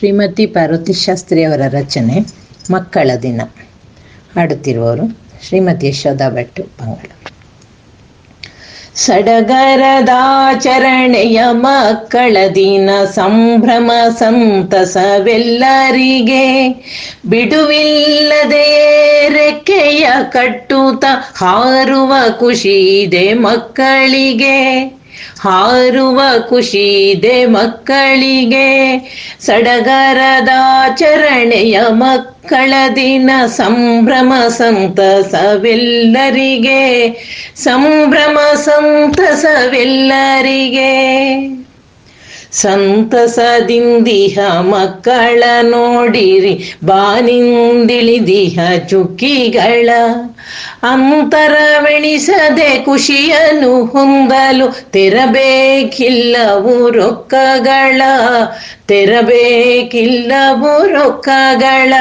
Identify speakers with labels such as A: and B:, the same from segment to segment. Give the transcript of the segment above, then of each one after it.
A: ಶ್ರೀಮತಿ ಪಾರ್ವತಿ ಶಾಸ್ತ್ರಿಯವರ ರಚನೆ, ಮಕ್ಕಳ ದಿನ. ಹಾಡುತ್ತಿರುವವರು ಶ್ರೀಮತಿ ಯಶೋಧಾ ಭಟ್, ಬಂಗಾಳ. ಸಡಗರದಾಚರಣೆಯ ಮಕ್ಕಳ ದಿನ, ಸಂಭ್ರಮ ಸಂತಸವೆಲ್ಲರಿಗೆ ಬಿಡುವಿಲ್ಲದೆ ರೆಕ್ಕೆಯ ಕಟ್ಟುತ್ತ ಹಾರುವ ಖುಷಿ ಇದೆ ಮಕ್ಕಳಿಗೆ. ಹಾರುವ ಖುಷಿ ಮಕ್ಕಳಿಗೆ. ಮಕ್ಕಳಿಗೆ ಸಡಗರದಾಚರಣೆಯ ಮಕ್ಕಳ ದಿನ ಸಂಭ್ರಮ ಸಂತಸವೆಲ್ಲರಿಗೆ. ಸಂಭ್ರಮ ಸಂತಸವೆಲ್ಲರಿಗೆ. ಸಂತಸದಿಂದಿಹ ಮಕ್ಕಳ ನೋಡಿರಿ, ಬಾನಿಂದಿಳಿದಿಹ ಚುಕ್ಕಿಗಳ. ಅಂತರವೆಣಿಸದೆ ಖುಷಿಯನ್ನು ಹೊಂದಲು ತೆರಬೇಕಿಲ್ಲವು ರೊಕ್ಕಗಳ. ತೆರಬೇಕಿಲ್ಲವು ರೊಕ್ಕಗಳ.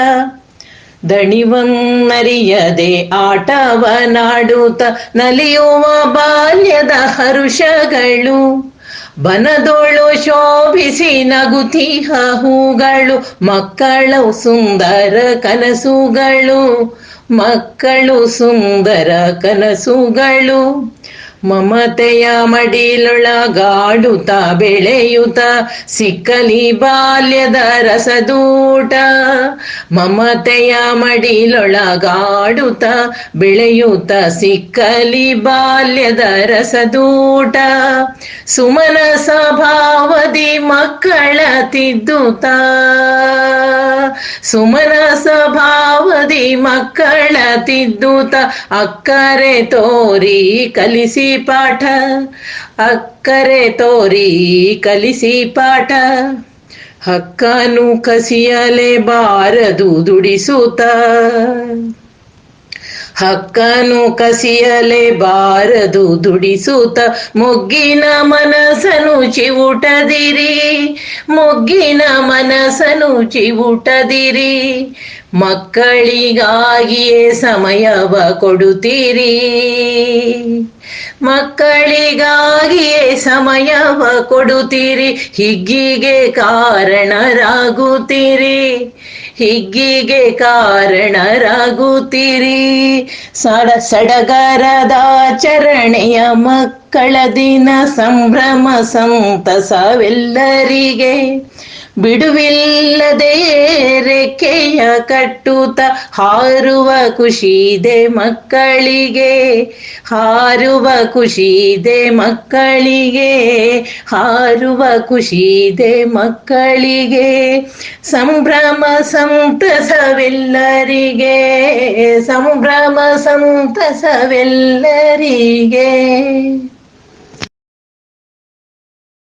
A: ದಣಿವನ್ನರಿಯದೆ ಆಟವನಾಡುತ್ತ ನಲಿಯುವ ಬಾಲ್ಯದ ಹರುಷಗಳು. ಬನದೋಳು ಶೋಭಿಸಿ ನಗುತಿಹ ಹೂಗಳು ಮಕ್ಕಳು ಸುಂದರ ಕನಸುಗಳು ಮಕ್ಕಳು ಸುಂದರ ಕನಸುಗಳು. ಮಮತೆಯ ಮಡಿಲೊಳಗಾಡುತ್ತ ಬೆಳೆಯುತ್ತ ಸಿಕ್ಕಲಿ ಬಾಲ್ಯದ ರಸದೂಟ. ಮಮತೆಯ ಮಡಿಲೊಳಗಾಡುತ್ತ ಬೆಳೆಯುತ್ತ ಸಿಕ್ಕಲಿ ಬಾಲ್ಯದ ರಸದೂಟ. ಸುಮನ ಸ್ವಭಾವದಿ ಮಕ್ಕಳ ತಿದ್ದುತ ಸುಮನ ಸ್ವಭಾವದಿ ಮಕ್ಕಳ ತಿದ್ದುತ ಅಕ್ಕರೆ ತೋರಿ ಕಲಿಸಿ ಪಾಠ, ಅಕ್ಕರೆ ತೋರಿ ಕಲಿಸಿ ಪಾಠ. ಹಕ್ಕನು ಕಸಿಯಲೆ ಬಾರದು ದುಡಿಸುತ್ತ. ಹಕ್ಕನು ಕಸಿಯಲೆ ಬಾರದು ದುಡಿಸುತ್ತ. ಮೊಗ್ಗಿನ ಮನಸನು ಚಿವುಟದಿರಿ, ಮೊಗ್ಗಿನ ಮನಸನು ಚಿವುಟದಿರಿ. ಮಕ್ಕಳಿಗಾಗಿಯೇ ಸಮಯವ ಕೊಡುತ್ತೀರಿ. ಮಕ್ಕಳಿಗಾಗಿಯೇ ಸಮಯವ ಕೊಡುತ್ತೀರಿ ಹಿಗ್ಗಿಗೆ ಕಾರಣರಾಗುತ್ತೀರಿ ಹಿಗ್ಗಿಗೆ ಕಾರಣರಾಗುತ್ತೀರಿ. ಸಡ ಸಡಗರದಾಚರಣೆಯ ಮಕ್ಕಳ ದಿನ ಸಂಭ್ರಮ ಸಂತಸವೆಲ್ಲರಿಗೆ ಬಿಡುವಿಲ್ಲದೆ ರೆಕ್ಕೆಯ ಕಟ್ಟುತ್ತ ಹಾರುವ ಖುಷಿ ಇದೆ ಮಕ್ಕಳಿಗೆ, ಹಾರುವ ಖುಷಿ ಇದೆ ಮಕ್ಕಳಿಗೆ, ಹಾರುವ ಖುಷಿ ಇದೆ ಮಕ್ಕಳಿಗೆ. ಸಂಭ್ರಮ ಸಂತಸವೆಲ್ಲರಿಗೆ ಸಂಭ್ರಮ ಸಂತಸವೆಲ್ಲರಿಗೆ